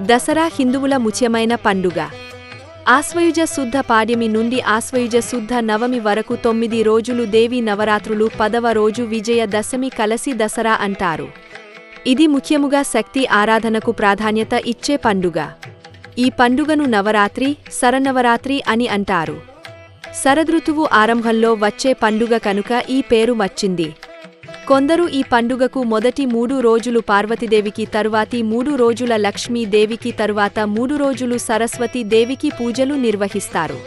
దసరా హిందువుల ముఖ్యమైన పండుగ. ఆశ్వయుజ శుద్ధ పాడ్యమి నుండి ఆశ్వయుజ శుద్ధ నవమి వరకు తొమ్మిది రోజులు దేవి నవరాత్రులు పదవ రోజు విజయ దశమి కలసి దసరా అంటారు. ఇది ముఖ్యముగా శక్తి ఆరాధనకు ప్రాధాన్యత ఇచ్చే పండుగ. ఈ పండుగను నవరాత్రి శరన్నవరాత్రి అని అంటారు. శరదృతువు ఆరంభంలో వచ్చే పండుగ కనుక ఈ పేరు వచ్చింది కొందరు ఈ పండుగకు మొదటి మూడు రోజులు పార్వతీదేవికి తరువాతి మూడు రోజుల లక్ష్మీదేవికి తరువాత మూడు రోజులు సరస్వతి దేవికి పూజలు నిర్వహిస్తారు.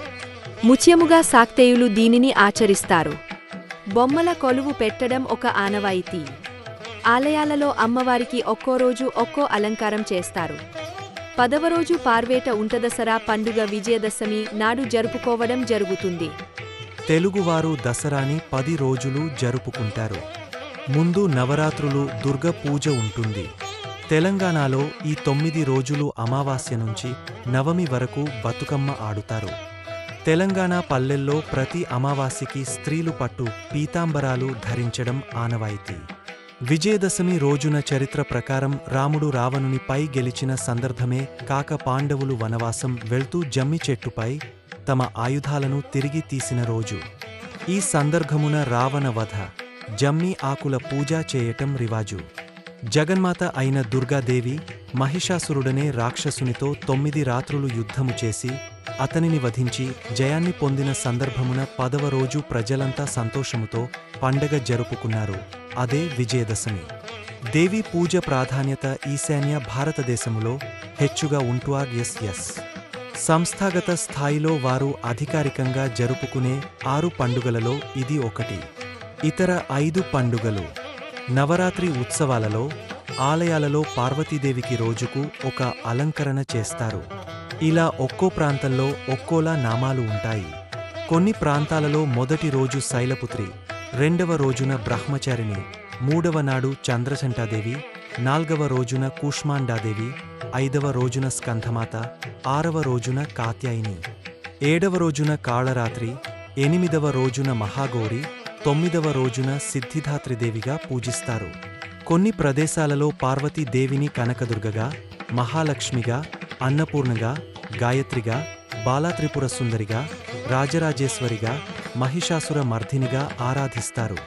ముఖ్యముగా సాక్తేయులు దీనిని ఆచరిస్తారు. బొమ్మల కొలువు పెట్టడం ఒక ఆనవాయితీ. ఆలయాలలో అమ్మవారికి ఒక్కో రోజు ఒక్కో అలంకారం చేస్తారు. పదవ రోజు పార్వేట ఉంటదసరా పండుగ విజయదశమి నాడు జరుపుకోవడం జరుగుతుంది. తెలుగువారు దసరాని పది రోజులు జరుపుకుంటారు. ముందు నవరాత్రులు దుర్గ పూజ ఉంటుంది. తెలంగాణలో ఈ తొమ్మిది రోజులు అమావాస్య నుంచి నవమి వరకు బతుకమ్మ ఆడుతారు. తెలంగాణ పల్లెల్లో ప్రతి అమావాస్యకి స్త్రీలు పట్టు పీతాంబరాలు ధరించడం ఆనవాయితీ. విజయదశమి రోజున చరిత్ర ప్రకారం రాముడు రావణునిపై గెలిచిన సందర్భమే కాక పాండవులు వనవాసం వెళ్తూ జమ్మి చెట్టుపై తమ ఆయుధాలను తిరిగి తీసిన రోజు. ఈ సందర్భమున రావణ వధ. జమ్మి ఆకుల పూజ చేయటం రివాజు. జగన్మాత అయిన దుర్గాదేవి మహిషాసురుడనే రాక్షసునితో తొమ్మిది రాత్రులు యుద్ధము చేసి అతనిని వధించి జయాన్ని పొందిన సందర్భమున పదవ రోజు ప్రజలంతా సంతోషముతో పండగ జరుపుకున్నారు. అదే విజయదశమి. దేవి పూజ ప్రాధాన్యత ఈశాన్య భారతదేశములో హెచ్చుగా ఉంటుఆర్ ఎస్ ఎస్. సంస్థాగత స్థాయిలో వారు అధికారికంగా జరుపుకునే ఆరు పండుగలలో ఇది ఒకటి. ఇతర ఐదు పండుగలు. నవరాత్రి ఉత్సవాలలో ఆలయాలలో పార్వతీదేవికి రోజుకు ఒక అలంకరణ చేస్తారు. ఇలా ఒక్కో ప్రాంతంలో ఒక్కోలా నామాలు ఉంటాయి. కొన్ని ప్రాంతాలలో మొదటి రోజు శైలపుత్రి రెండవ రోజున బ్రహ్మచారిణి మూడవ నాడు చంద్రశంటాదేవి నాల్గవ రోజున కూష్మాండాదేవి ఐదవ రోజున స్కంధమాత ఆరవ రోజున కాత్యాయిని ఏడవ రోజున కాళరాత్రి ఎనిమిదవ రోజున మహాగౌరి తొమ్మిదవ రోజున సిద్ధిదాత్రిదేవిగా పూజిస్తారు. కొన్ని ప్రదేశాలలో పార్వతీదేవిని కనకదుర్గగా మహాలక్ష్మిగా అన్నపూర్ణగా గాయత్రిగా బాలాత్రిపుర సుందరిగా రాజరాజేశ్వరిగా మహిషాసుర మర్ధినిగా ఆరాధిస్తారు.